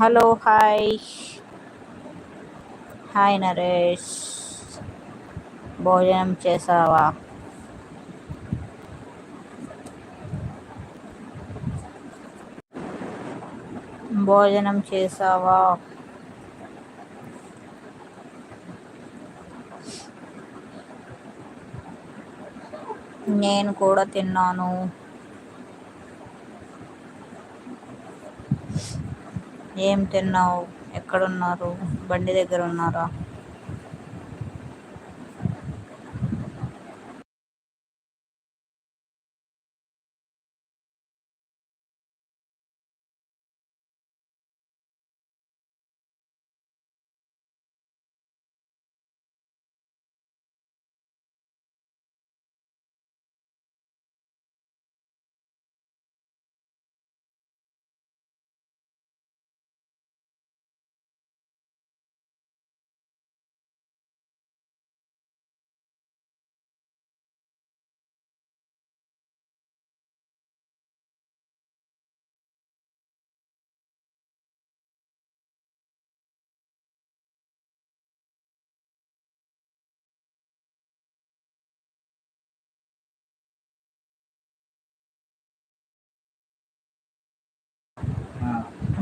Hello hi. Hi Naresh. భోజనం చేసావా? భోజనం చేసావా? నేను కూడా తిన్నాను. ఏం తిన్నావు? ఎక్కడున్నారు? బండి దగ్గర ఉన్నారా?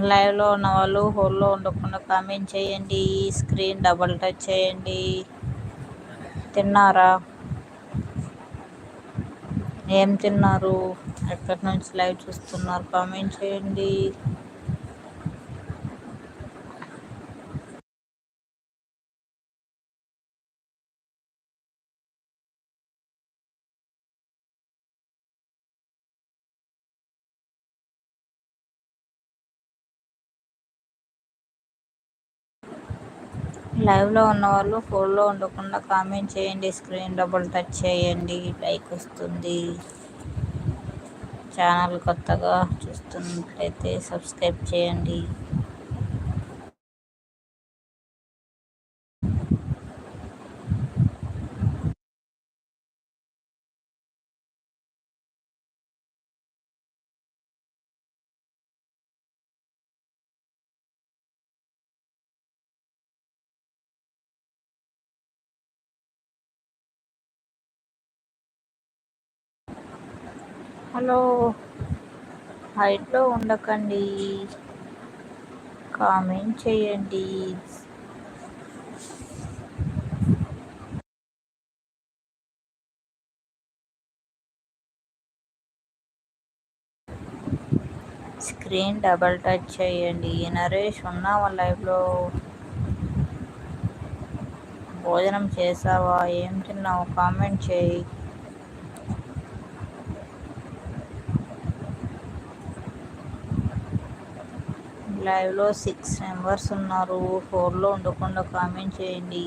లైవ్లో ఉన్న వాళ్ళు హోల్లో ఉండకుండా కామెంట్ చేయండి. స్క్రీన్ డబుల్ టచ్ చేయండి. తిన్నారా? ఏం తిన్నారు? ఎక్కడి నుంచి లైవ్ చూస్తున్నారు? కామెంట్ చేయండి. లైవ్లో ఉన్నవాళ్ళు ఫోన్లో ఉండకుండా కామెంట్ చేయండి స్క్రీన్ డబుల్ టచ్ చేయండి లైక్ వస్తుంది. ఛానల్ కొత్తగా చూస్తున్నట్లయితే సబ్స్క్రైబ్ చేయండి. హలో. హైట్లో ఉండకండి. కామెంట్ చేయండి. స్క్రీన్ డబల్ టచ్ చేయండి. నరేష్ ఉన్నావా లైవ్లో? భోజనం చేసావా? ఏం తిన్నావు? కామెంట్ చేయి. లైవ్లో సిక్స్ మెంబర్స్ ఉన్నారు. ఫోర్లో ఉండకుండా కామెంట్ చేయండి.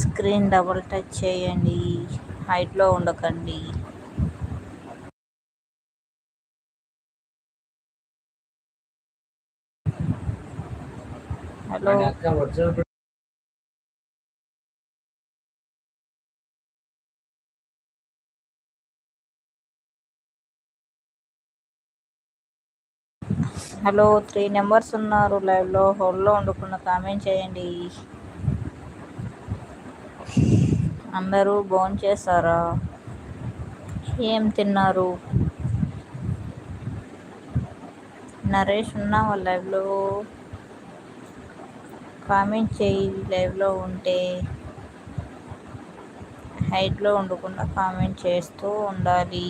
స్క్రీన్ డబుల్ టచ్ చేయండి. హైట్లో ఉండకండి. హలో. హలో త్రీ నెంబర్స్ ఉన్నారు లైవ్లో. హోల్లో వండుకున్న కామెంట్ చేయండి. అందరూ బోన్ చేశారా? ఏం తిన్నారు? నరేష్ ఉన్నావా లైవ్లో? కామెంట్ చేయి లైవ్లో ఉంటే. హైట్లో ఉండకుండా కామెంట్ చేస్తూ ఉండాలి.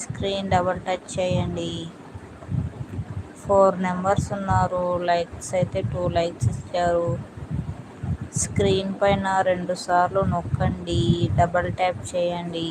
స్క్రీన్ డబల్ టచ్ చేయండి. ఫోర్ నెంబర్స్ ఉన్నారు. లైక్స్ అయితే టూ లైక్స్ ఇచ్చారు. స్క్రీన్ పైన రెండు సార్లు నొక్కండి. డబల్ ట్యాప్ చేయండి.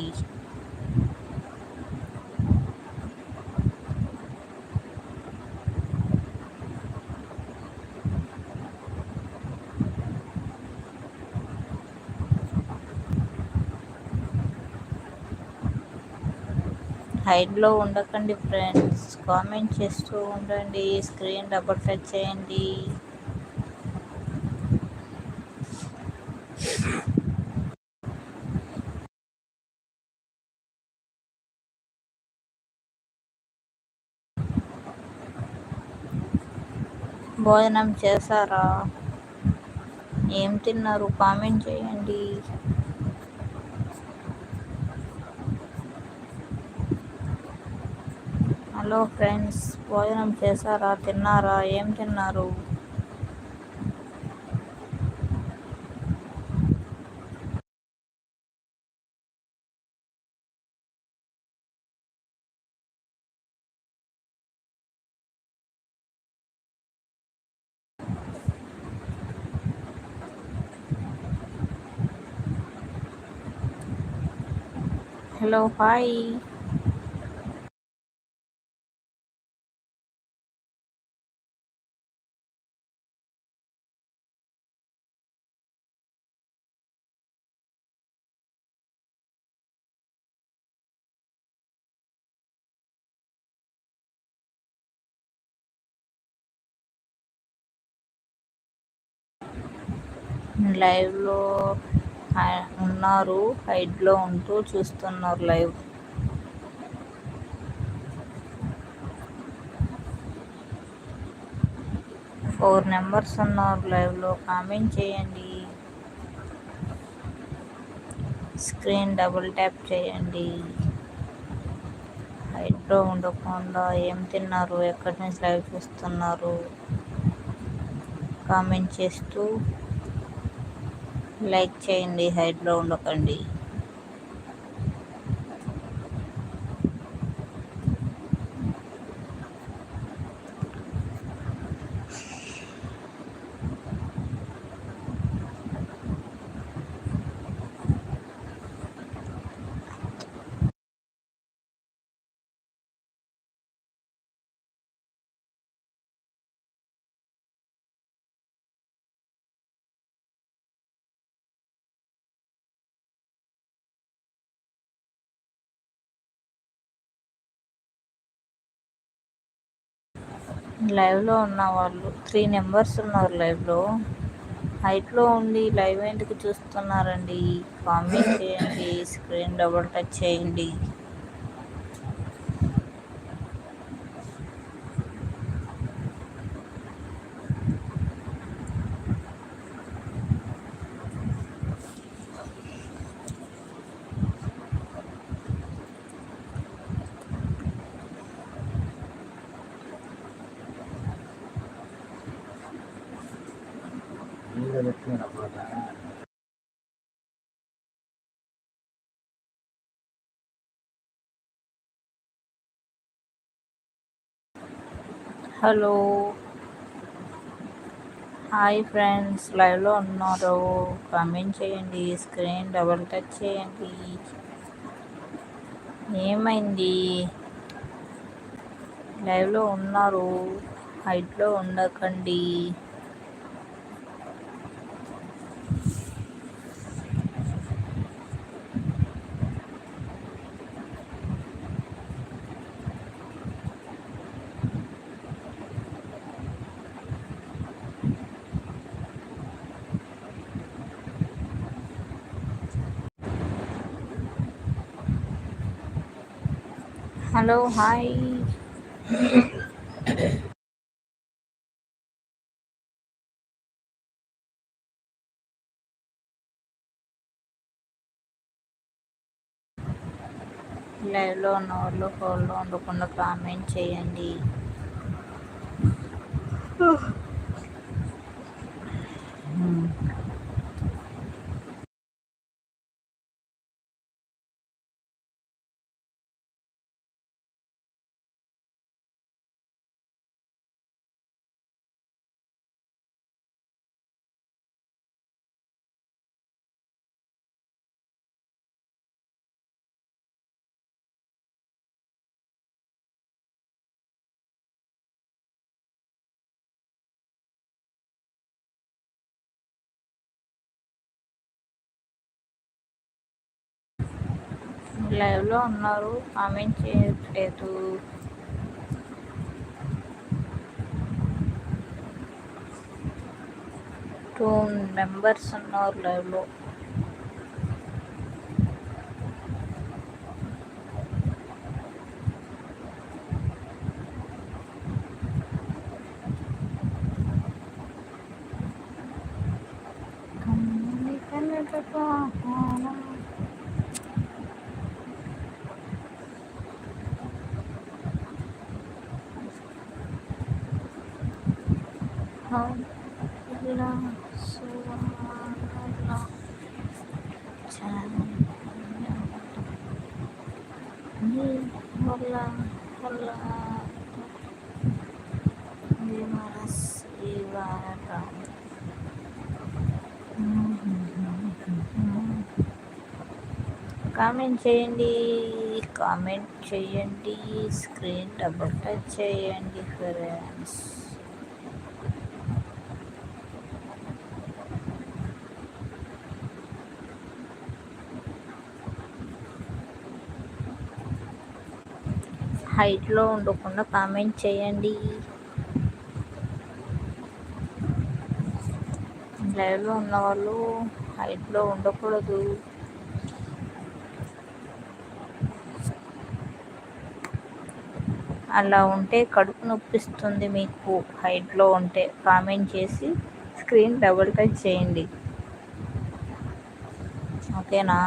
హైడ్లో ఉండకండి ఫ్రెండ్స్. కామెంట్ చేస్తూ ఉండండి. స్క్రీన్ డబుల్ టచ్ చేయండి. భోజనం చేశారా? ఏం తిన్నారు? కామెంట్ చేయండి. హలో ఫ్రెండ్స్ భోజనం చేశారా? తిన్నారా? ఏం తిన్నారు? Hello hi. లైవ్లో ఉన్నారు. హైడ్లో ఉంటూ చూస్తున్నారు లైవ్. ఫోర్ నెంబర్స్ ఉన్నారు లైవ్లో. కామెంట్ చేయండి. స్క్రీన్ డబుల్ ట్యాప్ చేయండి. హైట్లో ఉండకుండా ఏం తిన్నారు? ఎక్కడి నుంచి లైవ్ చూస్తున్నారు? కామెంట్ చేస్తూ లైక్ చేయండి హైట్లో ఉండకండి లైవ్లో ఉన్న వాళ్ళు త్రీ నెంబర్స్ ఉన్నారు లైవ్లో. హైట్లో ఉండి లైవ్ ఎందుకు చూస్తున్నారండి? కామెంట్ చేయండి స్క్రీన్ డబుల్ టచ్ చేయండి. హలో. హాయ్ ఫ్రెండ్స్ లైవ్లో ఉన్నారు. కామెంట్ చేయండి స్క్రీన్ డబల్ టచ్ చేయండి. ఏమైంది? లైవ్లో ఉన్నారు. హైట్లో ఉండకండి. Hello hi. లైవ్లో ఉన్న వాళ్ళు ఫోన్లో ఉండకుండా కామెంట్ చేయండి. లైవ్లో ఉన్నారు. కామెంట్ చేయట్లేదు టూ మెంబర్స్ ఉన్నారు లైవ్లో. Hola, hola. Dimas Ibarra. Comment చేయండి కామెంట్ చేయండి స్క్రీన్ డబుల్ టచ్ చేయండి ఫ్రెండ్స్ హైట్లో ఉండకుండా కామెంట్ చేయండి. లైవ్లో ఉన్నవాళ్ళు హైట్లో ఉండకూడదు. అలా ఉంటే కడుపు నొప్పిస్తుంది మీకు. హైట్లో ఉంటే కామెంట్ చేసి స్క్రీన్ డబుల్ టచ్ చేయండి. ఓకేనా?